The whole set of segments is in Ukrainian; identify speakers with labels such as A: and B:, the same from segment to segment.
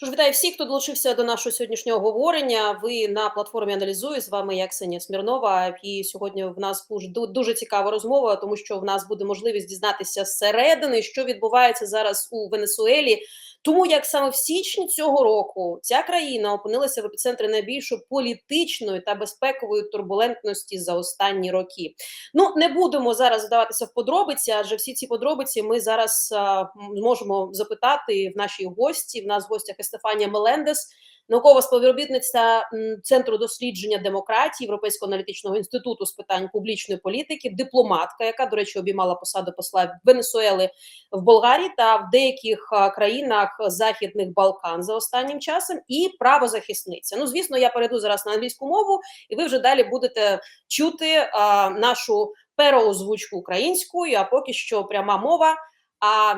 A: Тож вітаю всіх, хто долучився до нашого сьогоднішнього говорення. Ви на платформі аналізую з вами я Ксенія Смірнова. І сьогодні в нас дуже цікава розмова, тому що в нас буде можливість дізнатися зсередини, що відбувається зараз у Венесуелі. Тому як саме в січні цього року ця країна опинилася в епіцентрі найбільшої політичної та безпекової турбулентності за останні роки. Ну не будемо зараз вдаватися в подробиці, адже всі ці подробиці ми зараз а, можемо запитати в нашій гості. В нас в гостях Естефанія Мелендес, наукова співробітниця Центру дослідження демократії Європейського аналітичного інституту з питань публічної політики, дипломатка, яка, до речі, обіймала посаду посла Венесуели в Болгарії та в деяких країнах Західних Балкан за останнім часом, і правозахисниця. Ну, звісно, я перейду зараз на англійську мову, і ви вже далі будете чути а, нашу переозвучку українською, а поки що пряма мова. А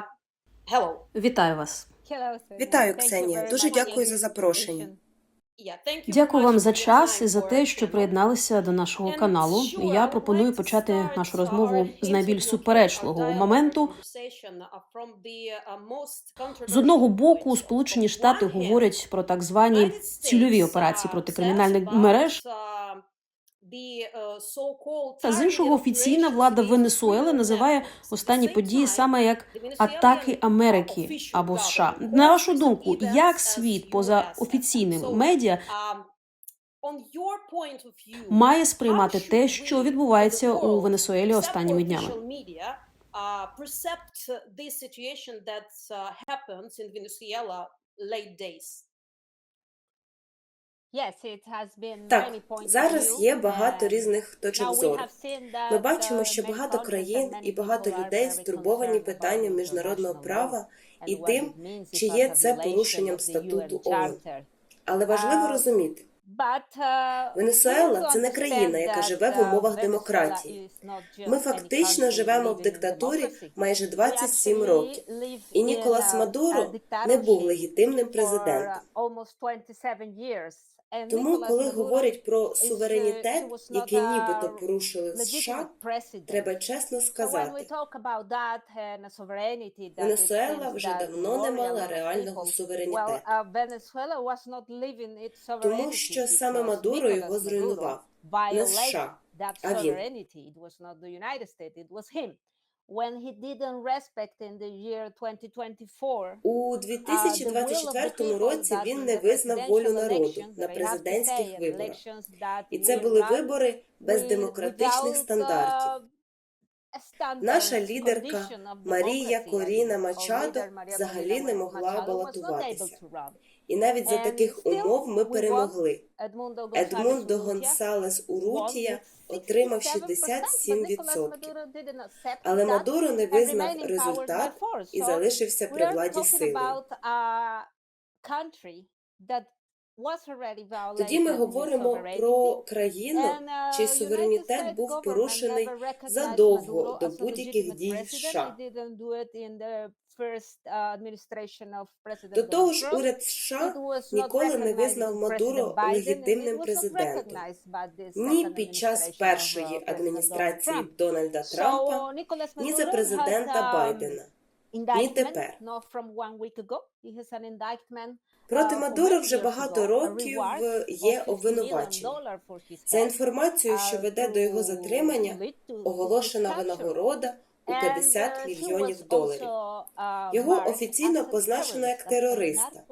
A: hello. Вітаю вас.
B: Вітаю, Ксенія. Дуже дякую за запрошення.
C: Дякую вам за час і за те, що приєдналися до нашого каналу. Я пропоную почати нашу розмову з найбільш суперечливого моменту. З одного боку, Сполучені Штати говорять про так звані цільові операції проти кримінальних мереж. Та з іншого офіційна влада Венесуели називає останні події саме як атаки Америки або США. На вашу думку, як світ поза офіційним медіа має сприймати те, що відбувається у Венесуелі останніми днями?
A: uh, percept this situation that uh, happens in Venezuela late days.
B: Так, зараз є багато різних точок зору. Ми бачимо, що багато країн і багато людей стурбовані питанням міжнародного права і тим, чи є це порушенням статуту ООН. Але важливо розуміти,
D: Венесуела це не країна, яка живе в умовах демократії.
B: ми фактично живемо в диктатурі майже 27 років. І Ніколас Мадуро не був легітимним президентом. Тому, коли говорять про суверенітет, який нібито порушили США, треба чесно сказати,
D: Венесуела вже давно не мала реального суверенітету.
B: тому що саме Мадуро його зруйнував, не США, а він.
D: When he didn't respect in the year 2024
B: У 2024 році він не визнав волю народу на президентських виборах. І це були вибори без демократичних стандартів. Наша лідерка Марія Коріна Мачадо взагалі не могла балотуватися. І навіть за таких умов ми перемогли. Едмундо Гонсалес Урутія отримав 67%. Але Мадуро не визнав результат і залишився при владі силою. Тоді ми говоримо про країну, чий суверенітет був порушений задовго до будь-яких дій США. До того ж, уряд США ніколи не визнав Мадуро легітимним президентом ні під час першої адміністрації Дональда Трампа, ні за президента Байдена. ні тепер. Проти Мадуро вже багато років є обвинувачення. За інформацією, що веде до його затримання, оголошена винагорода у 50 мільйонів доларів. Його офіційно позначено як терориста,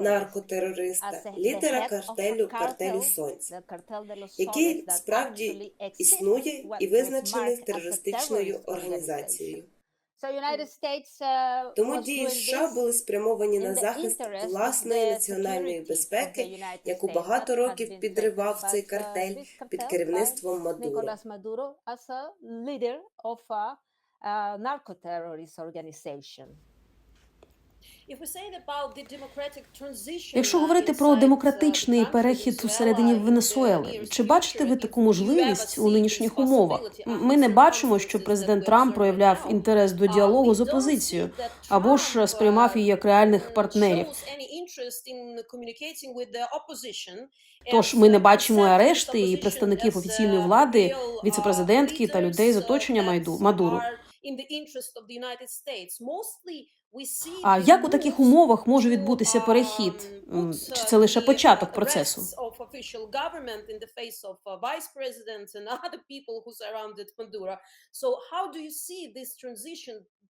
B: наркотерориста, лідера картелю картелю Сонця, який справді існує і визначений терористичною організацією. Тому дії США були спрямовані на захист власної національної безпеки, яку багато років підривав цей картель під керівництвом Мадуро.
C: Якщо говорити про демократичний перехід усередині Венесуели, чи бачите ви таку можливість у нинішніх умовах? Ми не бачимо, що президент Трамп проявляв інтерес до діалогу з опозицією або ж сприймав її як реальних партнерів. Тож ми не бачимо арешти і представників офіційної влади, віцепрезидентки та людей з оточення Майду Мадуру.
A: In the interest of the United States. Mostly we see
C: А як у таких умовах може відбутися перехід?
A: um,
C: Чи
A: uh,
C: це лише початок процесу?
A: uh,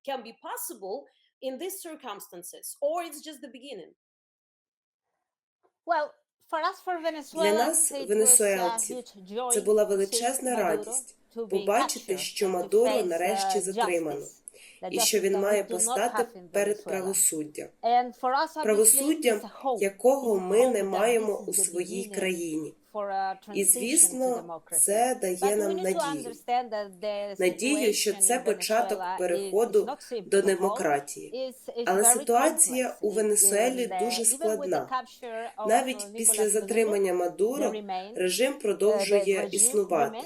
A: can be possible in these circumstances, or it's just the beginning?
B: Для нас, венесуелців, це була величезна радість побачити, що Мадуро нарешті затримано, і що він має постати перед правосуддям, правосуддям, якого ми не маємо у своїй країні. І звісно, це дає нам надію. Надію, що це початок переходу до демократії. Але ситуація у Венесуелі дуже складна. Навіть після затримання Мадуро режим продовжує існувати.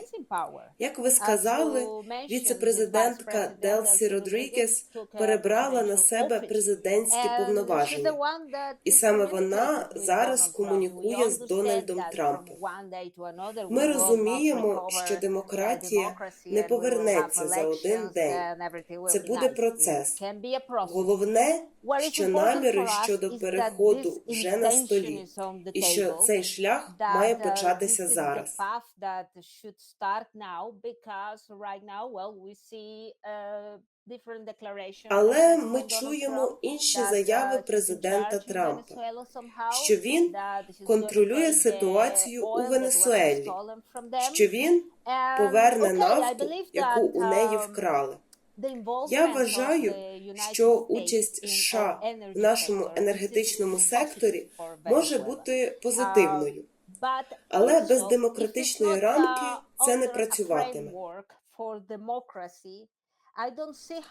B: Як ви сказали, віце-президентка Делсі Родрігес перебрала на себе президентські повноваження, і саме вона зараз комунікує з Дональдом Трампом. Ми розуміємо, що демократія не повернеться за один день. Це буде процес. Головне, що наміри щодо переходу вже на столі, і що цей шлях має початися зараз. Але ми чуємо інші заяви президента Трампа, що він контролює ситуацію у Венесуелі, що він поверне нафту, яку у неї вкрали.
C: Я вважаю, що участь США в нашому енергетичному секторі може бути позитивною.
B: Але без демократичної рамки це не працюватиме.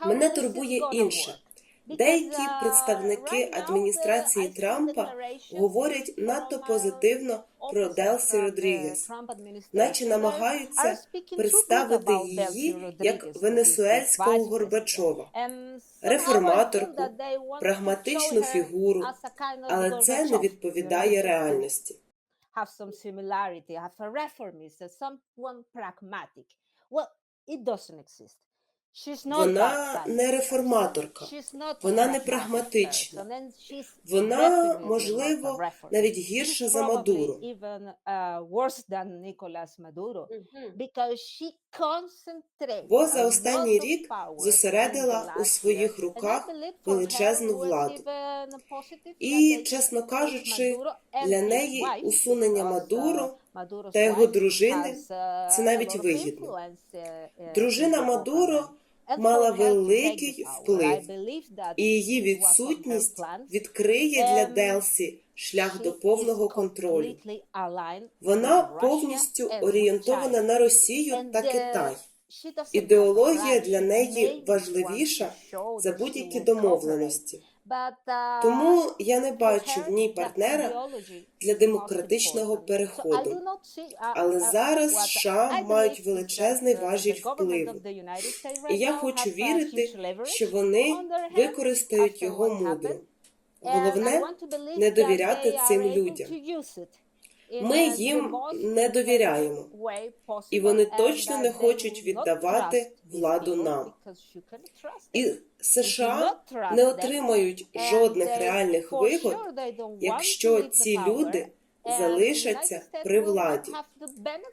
C: Мене турбує інше.
B: Деякі представники адміністрації Трампа говорять надто позитивно про Делсі Родрігес, наче намагаються представити її як венесуельського Горбачова, реформаторку, прагматичну фігуру, але це не відповідає реальності.
E: have some similarity, have a reformist, someone pragmatic. Well, it doesn't exist.
B: Вона не реформаторка, вона не прагматична. Вона, можливо, навіть гірша за
E: uh, concentrates
B: Бо за останній рік зосередила у своїх руках величезну владу. І, чесно кажучи, для неї усунення
E: uh,
B: Мадуро та його дружини
E: uh,
B: це навіть вигідно.
E: uh, uh,
B: Дружина Мадуро мала великий вплив, і її відсутність відкриє для Делсі шлях до повного контролю. Вона повністю орієнтована на Росію та Китай. Ідеологія для неї важливіша за будь-які домовленості.
E: Uh,
B: Тому я не бачу в ній партнера для демократичного переходу.
E: uh,
B: Але
E: uh,
B: зараз США мають величезний
E: uh,
B: важіль впливу. І я хочу вірити, що вони використають його
E: happened.
B: Головне не довіряти цим людям. Ми
E: uh,
B: їм не довіряємо. І вони точно
E: uh,
B: не хочуть віддавати владу нам. І США не отримають жодних реальних вигод, якщо ці люди залишаться при владі.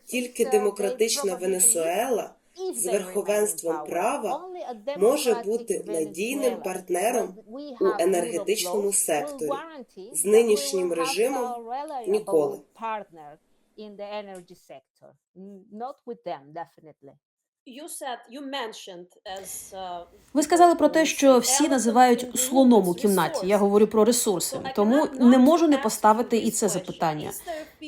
B: Тільки
E: uh,
B: демократична Венесуела з верховенством права може бути надійним партнером у енергетичному секторі. З нинішнім режимом ніколи.
A: Uh,
C: Ви сказали про те, що всі називають слоном у кімнаті. Я говорю про ресурси, тому не можу не поставити і це запитання.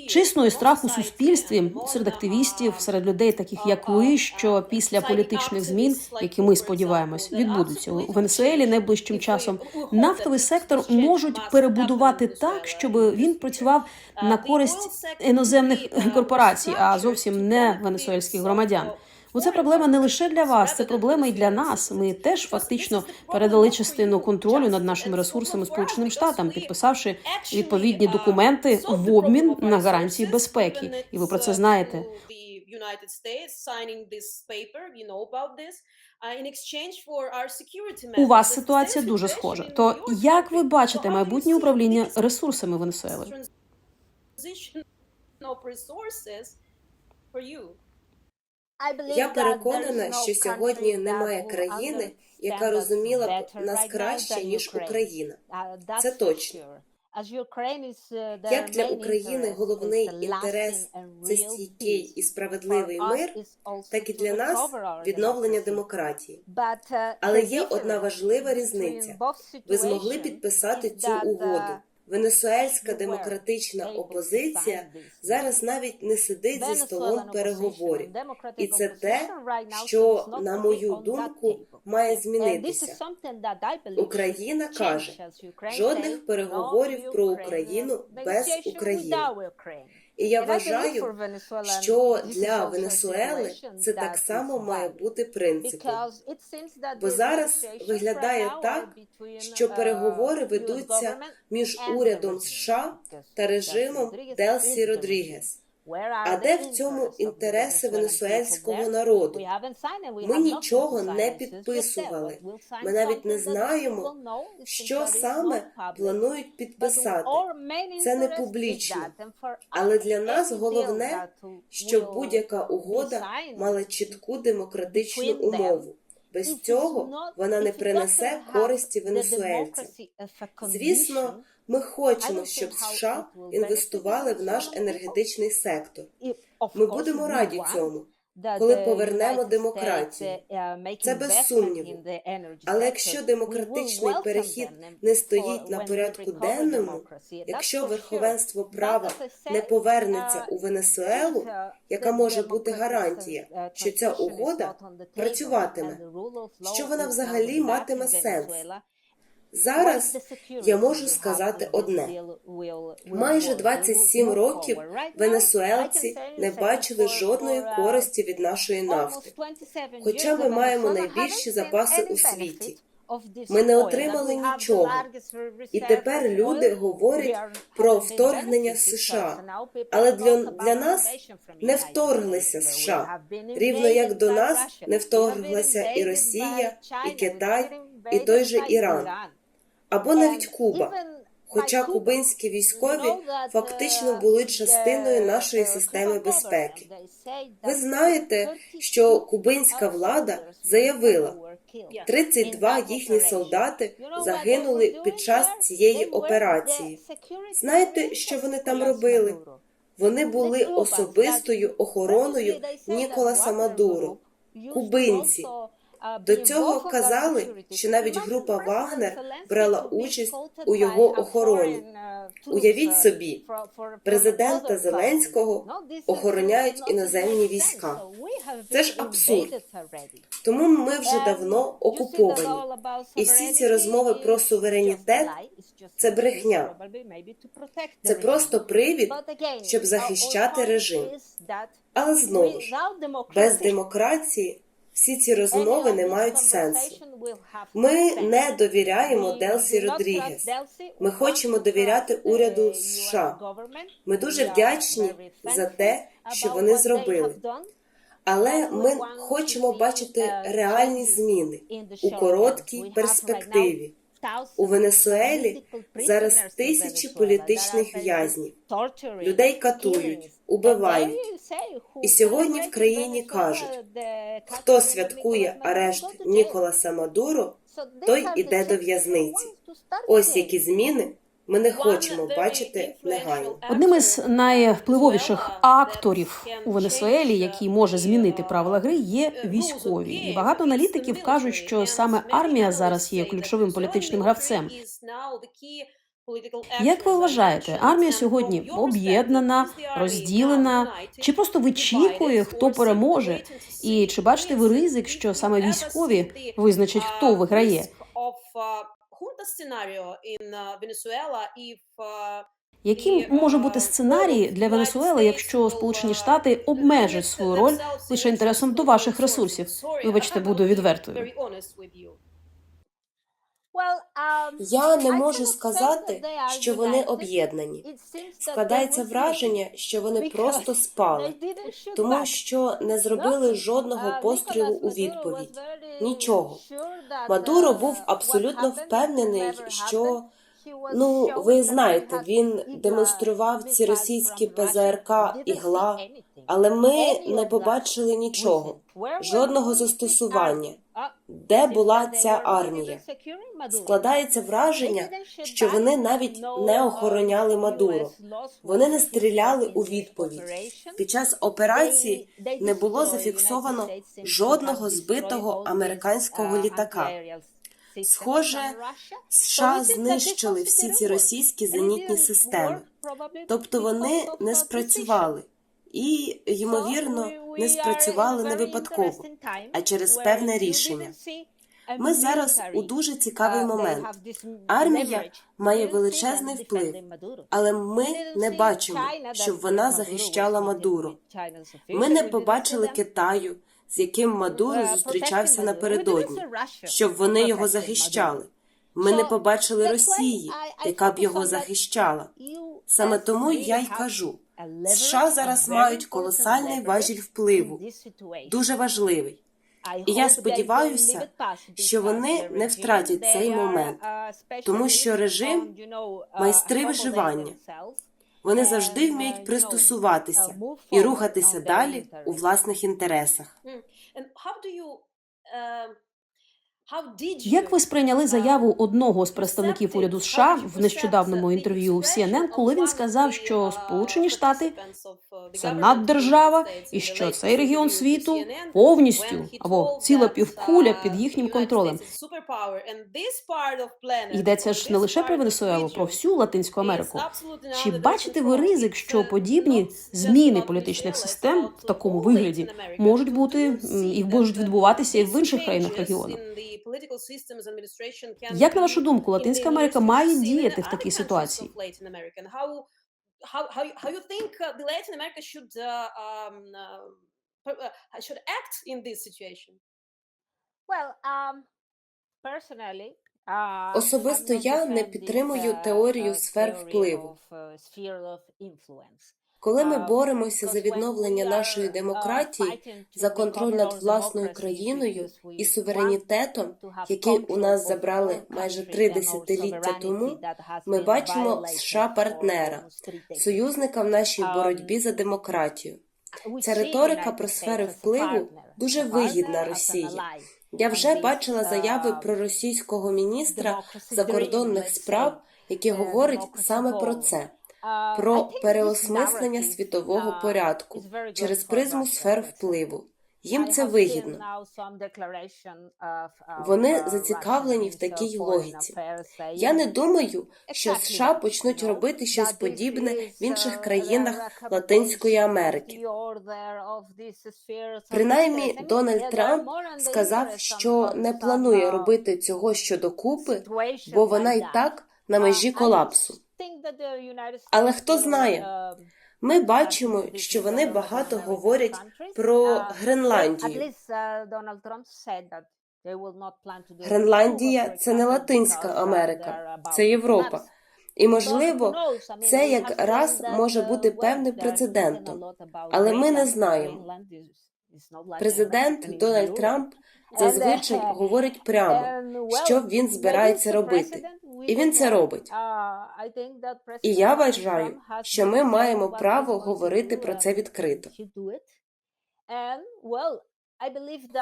C: Чи існує страх у суспільстві серед активістів, серед людей, таких як ви, що після політичних змін, які ми сподіваємось, відбудуться у Венесуелі найближчим часом, нафтовий сектор можуть перебудувати так, щоб він працював на користь іноземних корпорацій, а зовсім не венесуельських громадян. Бо це проблема не лише для вас, це проблема і для нас. Ми теж фактично передали частину контролю над нашими ресурсами Сполученим Штатам, підписавши відповідні документи в обмін на гарантії безпеки. І ви про це знаєте.
A: United States signing this paper, you know
C: У вас ситуація дуже схожа. То як ви бачите майбутнє управління ресурсами Венесуели?
A: for you?
B: Я переконана, що сьогодні немає країни, яка розуміла б нас краще, ніж. Україна.
E: Uh,
B: Це точно.
E: uh,
B: Як для України головний інтерес це стійкий і справедливий мир, так і для нас відновлення демократії.
E: Uh,
B: Але є одна важлива різниця. Ви змогли підписати цю
E: uh,
B: угоду. Венесуельська демократична опозиція зараз навіть не сидить зі столом переговорів. І це те, що, на мою думку, має змінитися. Україна каже, жодних переговорів про Україну
E: uh,
B: без України. І я вважаю, що для Венесуели це так само має бути принципом. Бо зараз виглядає так, що
E: uh,
B: переговори ведуться між урядом. США та режимом Делсі Родрігес. А де в цьому інтереси венесуельського народу? Ми нічого не підписували. Ми навіть не знаємо, Що саме планують підписати? Це не публічно. Але для нас головне, щоб будь-яка угода мала чітку демократичну умову. Без цього вона не принесе користі венесуельцям. Звісно, ми хочемо, щоб США інвестували в наш енергетичний сектор. Ми будемо раді цьому. коли повернемо демократію.
E: States, uh,
B: Це без сумніву. Але якщо демократичний перехід не стоїть на порядку денному, якщо верховенство права не повернеться
E: uh,
B: у Венесуелу,
E: uh,
B: яка може бути гарантія,
E: uh,
B: що ця угода працюватиме, що вона взагалі матиме сенс. Зараз я можу сказати одне. Майже
E: work, will
B: 27
E: move
B: років венесуельці не бачили жодної
E: uh,
B: користі від нашої нафти.
E: almost 27
B: Хоча ми маємо найбільші запаси у світі. Ми не отримали нічого. І тепер люди говорять про вторгнення США. Але для, для нас не вторглися США, рівно як до нас не вторглася і Росія, і Китай, і той же Іран. Або навіть Куба. Хоча кубинські військові фактично
E: uh,
B: були частиною нашої системи безпеки. Ви знаєте, що кубинська влада заявила,
E: were killed
B: 32 їхні солдати загинули під час цієї операції. Знаєте, що вони там робили? Вони були особистою охороною Ніколаса
E: to
B: Кубинці.
E: Uh,
B: До цього казали, що навіть група Вагнер брала участь у його охороні.
E: uh,
B: Уявіть
E: uh,
B: собі, президента Зеленського охороняють іноземні війська. Це ж абсурд. Тому ми вже давно окуповані. І всі ці розмови про суверенітет це брехня. Це просто привід, щоб захищати режим. Але знову ж, без демократії всі ці розмови не мають сенсу. Ми не довіряємо Делсі Родрігес. Ми хочемо довіряти уряду США. Ми дуже вдячні за те, що вони зробили. Але ми хочемо бачити реальні зміни у короткій перспективі. У Венесуелі зараз тисячі політичних в'язнів. Людей катують, убивають. І сьогодні в країні кажуть, хто святкує арешт Ніколаса Мадуро, той іде до в'язниці. Ось які зміни ми не хочемо бачити негайно.
C: Одним із найвпливовіших акторів у Венесуелі, який може змінити правила гри, є військові. І багато аналітиків кажуть, що саме армія зараз є ключовим політичним гравцем. Як ви вважаєте, армія сьогодні об'єднана, розділена, чи просто вичікує, хто переможе? І чи бачите ви ризик, що саме військові визначать, хто виграє? Яким може бути сценарій для Венесуели, якщо Сполучені Штати обмежать свою роль лише інтересом до ваших ресурсів? Вибачте, буду відвертою.
E: Well,
B: Я не можу сказати, що вони об'єднані. Складається враження, що вони просто спали, тому що не зробили жодного пострілу у відповідь. Нічого. Мадуро був абсолютно впевнений, що ну ви знаєте, він демонстрував ці російські ПЗРК і ГЛА, але ми не побачили нічого, жодного застосування. Де була ця армія? Складається враження, що вони навіть не охороняли Мадуро. Вони не стріляли у відповідь. Під час операції не було зафіксовано жодного збитого американського літака. Схоже, США знищили всі ці російські зенітні системи, тобто вони не спрацювали і, ймовірно, не спрацювали не випадково, а через певне рішення. Ми зараз у дуже цікавий момент. Армія має величезний вплив, але ми не бачимо, щоб вона захищала Мадуро. Ми не побачили Китаю, з яким Мадуро зустрічався напередодні, щоб вони його захищали. Ми не побачили Росії, яка б його захищала. Саме тому я й кажу: США зараз мають колосальний важіль впливу, дуже важливий. І я сподіваюся, що вони не втратять цей момент, тому що режим майстри виживання. Вони завжди вміють пристосуватися і рухатися далі у власних інтересах.
C: Як ви сприйняли заяву одного з представників уряду США в нещодавньому інтерв'ю CNN, коли він сказав, що Сполучені Штати це наддержава, і що цей регіон світу повністю або ціла півкуля під їхнім контролем. Йдеться ж не лише про Венесуелу, про всю Латинську Америку. Чи бачите ви ризик, що подібні зміни політичних систем в такому вигляді можуть бути і можуть відбуватися і в інших країнах регіону? Як на вашу думку, Латинська Америка має діяти в такій ситуації?
A: How, how, how you think uh, the Latin America should uh, um, uh, uh, should act in this situation?
B: Особисто я не підтримую теорію сфер впливу. Коли ми боремося за відновлення нашої демократії, за контроль над власною країною і суверенітетом, який у нас забрали майже три десятиліття тому, ми бачимо США партнера, союзника в нашій боротьбі за демократію. Ця риторика про сфери впливу дуже вигідна Росії. Я вже бачила заяви про російського міністра закордонних справ, який говорить саме про це. Про переосмислення світового порядку через призму сфер впливу. Їм це вигідно. Вони зацікавлені в такій логіці. Я не думаю, що США почнуть робити щось подібне в інших країнах Латинської Америки. Принаймні, Дональд Трамп сказав, що не планує робити цього щодокупи, бо вона й так на межі колапсу.
E: Але хто знає?
B: Ми бачимо, що вони багато говорять про Гренландію. Гренландія це не Латинська Америка, це Європа. І можливо, це якраз може бути певним прецедентом, але ми не знаємо. Президент Дональд Трамп зазвичай говорить прямо, що він збирається робити, і він це робить. І я вважаю, що ми маємо право говорити про це відкрито.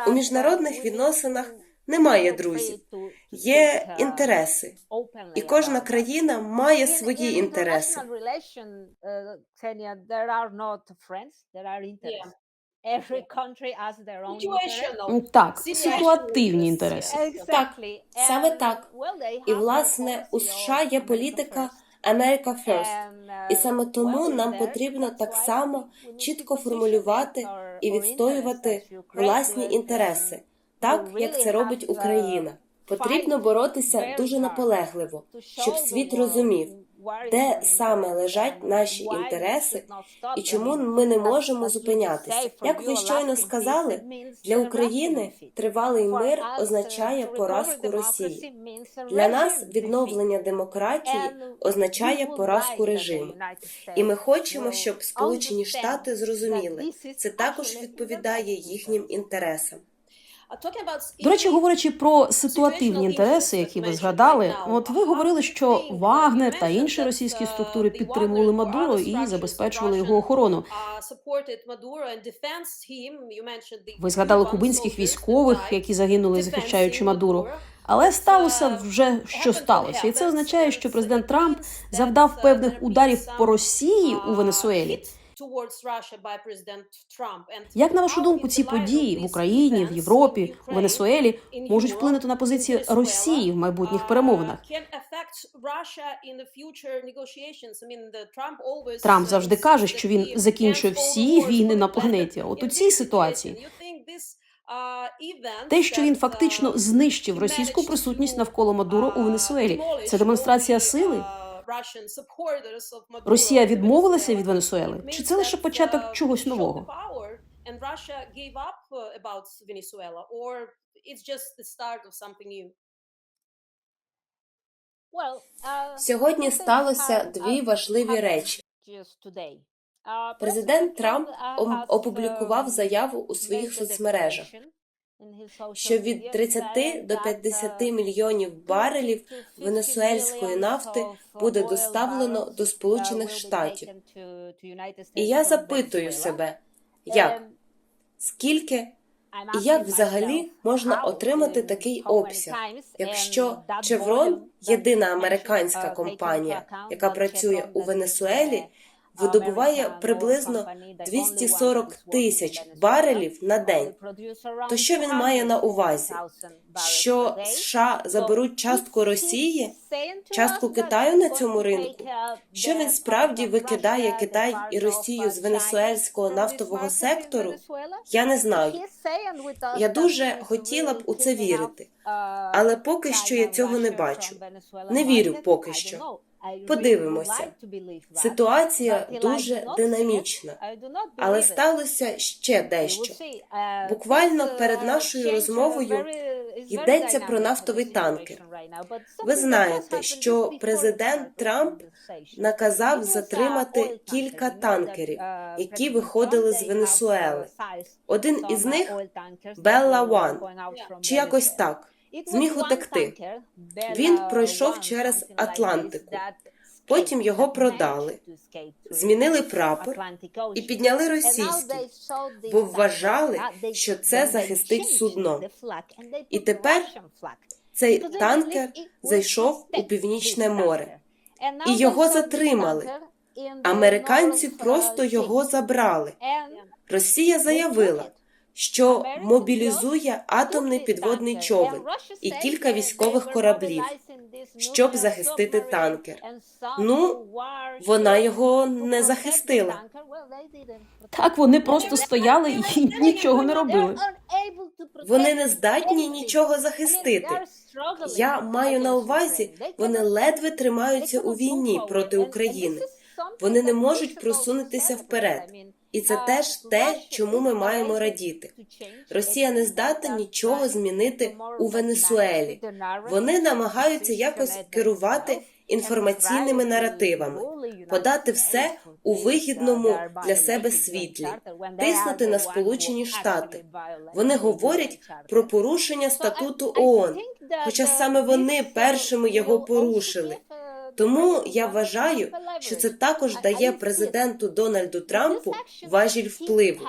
E: У міжнародних відносинах немає друзів,
B: Є інтереси, і кожна країна має свої інтереси.
A: Situational.
C: Так, ситуативні інтереси.
B: Так, саме так. І власне у США є політика America First. І саме тому нам потрібно так само чітко формулювати і відстоювати власні інтереси, так як це робить Україна. Потрібно боротися дуже наполегливо, щоб світ розумів, де саме лежать наші інтереси і чому ми не можемо зупинятися. Як ви щойно сказали, для України тривалий мир означає поразку Росії. Для нас відновлення демократії означає поразку режиму. І ми хочемо, щоб Сполучені Штати зрозуміли, це також відповідає їхнім інтересам.
C: До речі, говорячи про ситуативні інтереси, які ви згадали, от ви говорили, що Вагнер та інші російські структури підтримували Мадуро і забезпечували його охорону. Ви згадали кубинських військових, які загинули, захищаючи Мадуро. Але сталося вже що сталося, і це означає, що президент Трамп завдав певних ударів по Росії у Венесуелі. Як на вашу думку, ці події в Україні, в Європі, у Венесуелі можуть вплинути на позиції Росії в майбутніх перемовинах? Трамп завжди каже, що він закінчує всі війни на планеті. От у цій ситуації те, що він фактично знищив російську присутність навколо Мадуро у Венесуелі, це демонстрація сили. Росія відмовилася від Венесуели? Чи це лише початок чогось нового?
B: Сьогодні сталося дві важливі речі. Президент Трамп опублікував заяву у своїх соцмережах, що від 30 до 50 мільйонів барелів венесуельської нафти буде доставлено до Сполучених Штатів. І я запитую себе, як, скільки і як взагалі можна отримати такий обсяг, якщо Chevron, єдина американська компанія, яка працює у Венесуелі, видобуває приблизно 240 тисяч барелів на день. То що він має на увазі? Що США заберуть частку Росії, частку Китаю на цьому ринку? Що він справді викидає Китай і Росію з венесуельського нафтового сектору? Я не знаю. Я дуже хотіла б у це вірити, але поки що я цього не бачу. Не вірю поки що. Подивимося. Ситуація дуже динамічна, але сталося ще дещо. Буквально перед нашою розмовою йдеться про нафтовий танкер. Ви знаєте, що президент Трамп наказав затримати кілька танкерів, які виходили з Венесуели. Один із них Белла Ван, чи якось так. Зміг утекти. Він пройшов через Атлантику. Потім його продали, змінили прапор і підняли російський, бо вважали, що це захистить судно. І тепер цей танкер зайшов у північне море.
E: і його затримали.
B: Американці просто його забрали. Росія заявила, що мобілізує атомний підводний човен і кілька військових кораблів, щоб захистити танкер. Ну, вона його не захистила.
C: Так вони просто стояли і нічого не робили.
B: Вони не здатні нічого захистити. Я маю на увазі, вони ледве тримаються у війні проти України. Вони не можуть просунутися вперед. І це теж те, чому ми маємо радіти. Росія не здатна нічого змінити у Венесуелі. Вони намагаються якось керувати інформаційними наративами, подати все у вигідному для себе світлі, тиснути на Сполучені Штати. Вони говорять про порушення статуту ООН, хоча саме вони першими його порушили. Тому я вважаю, що це також дає президенту Дональду Трампу важіль впливу.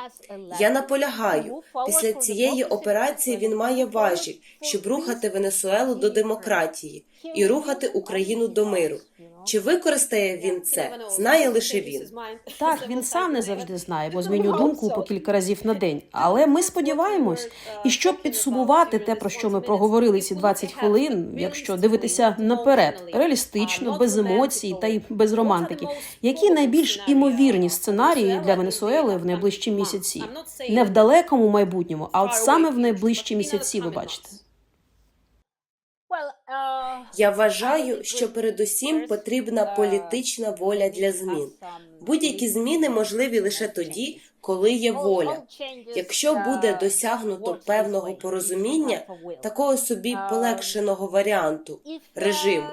B: Я наполягаю, після цієї операції він має важіль, щоб рухати Венесуелу до демократії і рухати Україну до миру. Чи використає він це? Знає лише він.
C: Так, він сам не завжди знає, бо змінює думку по кілька разів на день. Але ми сподіваємось, і щоб підсумувати те, про що ми проговорили ці 20 хвилин, якщо дивитися наперед, реалістично, без емоцій та й без романтики, які найбільш імовірні сценарії для Венесуели в найближчі місяці, не в далекому майбутньому, а от саме в найближчі місяці, ви бачите.
B: Я вважаю, що передусім потрібна політична воля для змін. Будь-які зміни можливі лише тоді, коли є воля. Якщо буде досягнуто певного порозуміння, такого собі полегшеного варіанту режиму,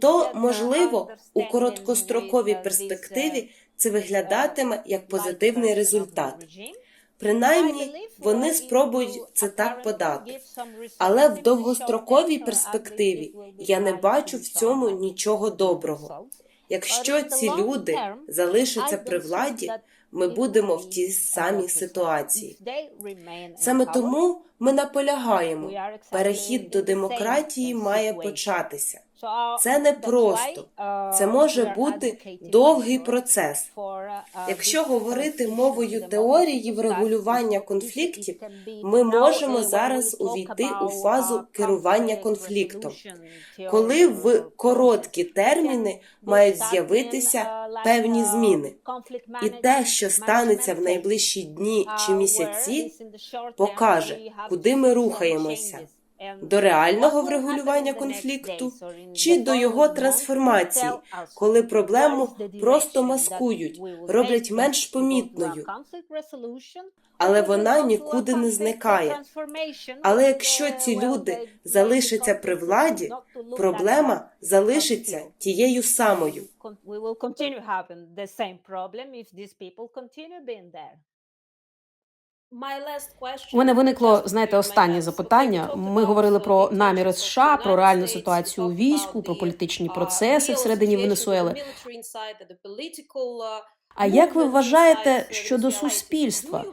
B: то можливо у короткостроковій перспективі це виглядатиме як позитивний результат. Принаймні, вони спробують це так подати. Але в довгостроковій перспективі я не бачу в цьому нічого доброго. Якщо ці люди залишаться при владі, ми будемо в тій самій ситуації. Саме тому ми наполягаємо, перехід до демократії має початися. Це не просто, це може бути довгий процес. Якщо говорити мовою теорії врегулювання конфліктів, ми можемо зараз увійти у фазу керування конфліктом, коли в короткі терміни мають з'явитися певні зміни. І те, що станеться в найближчі дні чи місяці, покаже, куди ми рухаємося до реального врегулювання конфлікту чи до його трансформації, коли проблему просто маскують, роблять менш помітною, але вона нікуди не зникає. Але якщо ці люди залишаться при владі, проблема залишиться тією самою.
C: У мене виникло, знаєте, останнє запитання. Ми говорили про наміри США, про реальну ситуацію у війську, про політичні процеси всередині Венесуели. А як ви вважаєте щодо суспільства?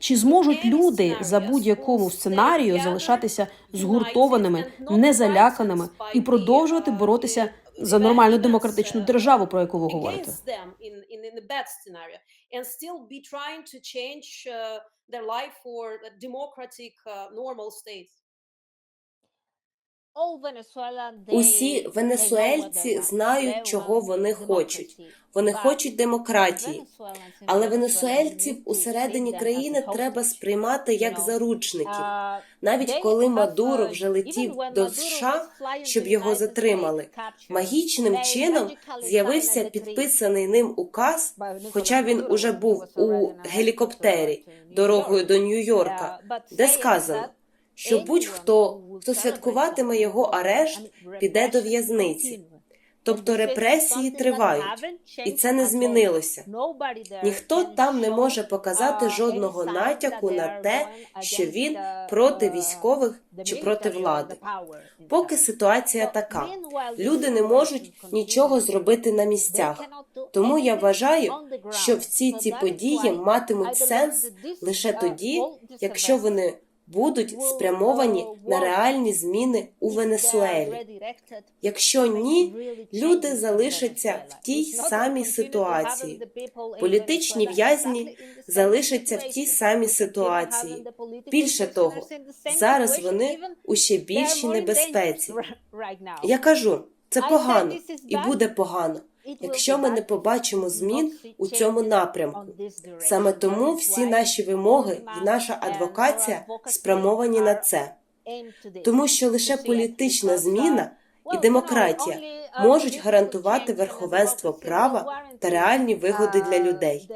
C: Чи зможуть люди за будь-якому сценарію залишатися згуртованими, незаляканими і продовжувати боротися за нормальну демократичну державу, про яку ви говорите?
A: uh, their life for democratic, uh, normal state.
B: Усі венесуельці знають, чого вони хочуть. Вони хочуть демократії. Але венесуельців усередині країни треба сприймати як заручників. Навіть коли Мадуро вже летів до США, щоб його затримали, магічним чином з'явився підписаний ним указ, хоча він уже був у гелікоптері дорогою до Нью-Йорка, де сказано, що будь-хто, хто святкуватиме його арешт, піде до в'язниці. Тобто репресії тривають, і це не змінилося. Ніхто там не може показати жодного натяку на те, що він проти військових чи проти влади. Поки ситуація така, люди не можуть нічого зробити на місцях. Тому я вважаю, що всі ці події матимуть сенс лише тоді, якщо вони будуть спрямовані на реальні зміни у Венесуелі. Якщо ні, люди залишаться в тій самій ситуації. Політичні в'язні залишаться в тій самій ситуації. Більше того, зараз вони у ще більшій небезпеці. Я кажу, це погано і буде погано. Якщо ми не побачимо змін у цьому напрямку, саме тому всі наші вимоги і наша адвокація спрямовані на це, тому що лише політична зміна і демократія можуть гарантувати верховенство права та реальні вигоди для людей.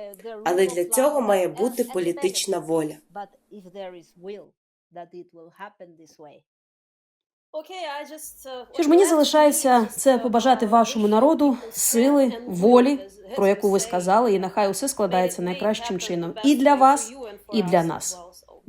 B: Але для цього має бути політична воля.
C: Що ж мені залишається це побажати вашому народу сили, волі, про яку ви сказали, і нехай усе складається найкращим чином і для вас, і для нас.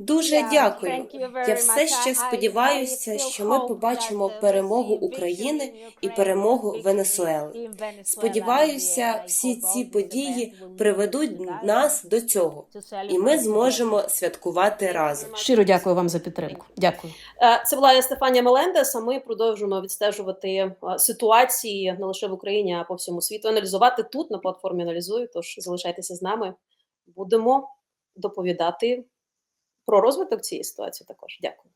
B: Дуже дякую. Я все ще сподіваюся, що ми побачимо перемогу України і перемогу Венесуели. Сподіваюся, всі ці події приведуть нас до цього, і ми зможемо святкувати разом.
C: Щиро дякую вам за підтримку. Дякую.
A: Е, Це була Стефанія Мелендес. А ми продовжуємо відстежувати е, ситуації не лише в Україні, а по всьому світу. Аналізувати тут на платформі аналізую. Тож залишайтеся з нами. Будемо доповідати про розвиток цієї ситуації. Також дякую.